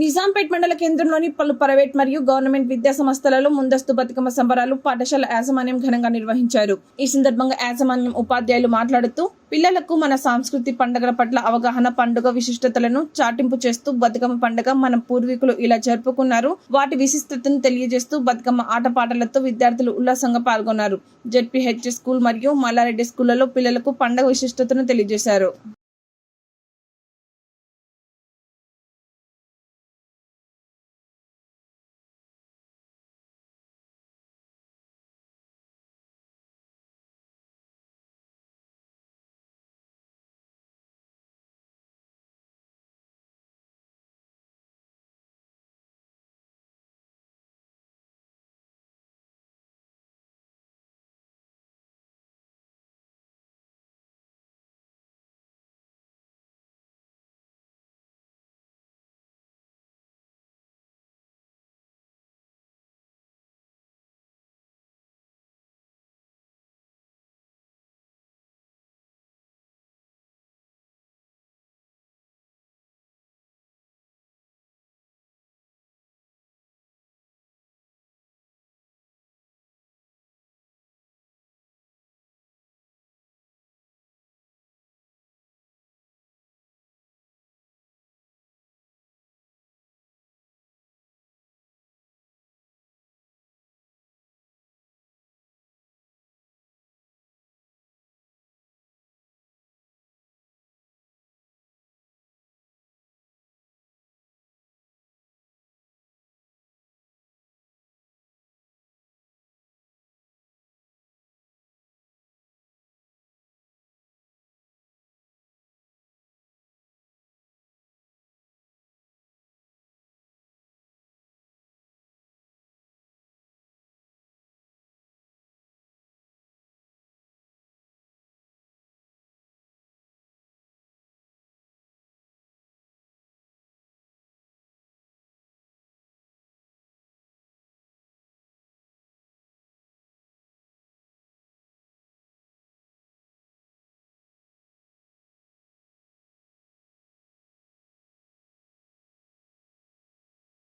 నిజాంపేట్ మండల కేంద్రంలోని పలు ప్రైవేట్ మరియు గవర్నమెంట్ విద్యా సంస్థలలో ముందస్తు బతుకమ్మ సంబరాలు పాఠశాల యాజమాన్యం ఘనంగా నిర్వహించారు. ఈ సందర్భంగా యాజమాన్యం ఉపాధ్యాయులు మాట్లాడుతూ పిల్లలకు మన సాంస్కృతి పండుగల పట్ల అవగాహన పండుగ విశిష్టతలను చాటింపు చేస్తూ బతుకమ్మ పండుగ మన పూర్వీకులు ఇలా జరుపుకున్నారు. వాటి విశిష్టతను తెలియజేస్తూ బతుకమ్మ ఆటపాటలతో విద్యార్థులు ఉల్లాసంగా పాల్గొన్నారు. జెడ్పీహెచ్ స్కూల్ మరియు మల్లారెడ్డి స్కూళ్ళలో పిల్లలకు పండుగ విశిష్టతను తెలియజేశారు.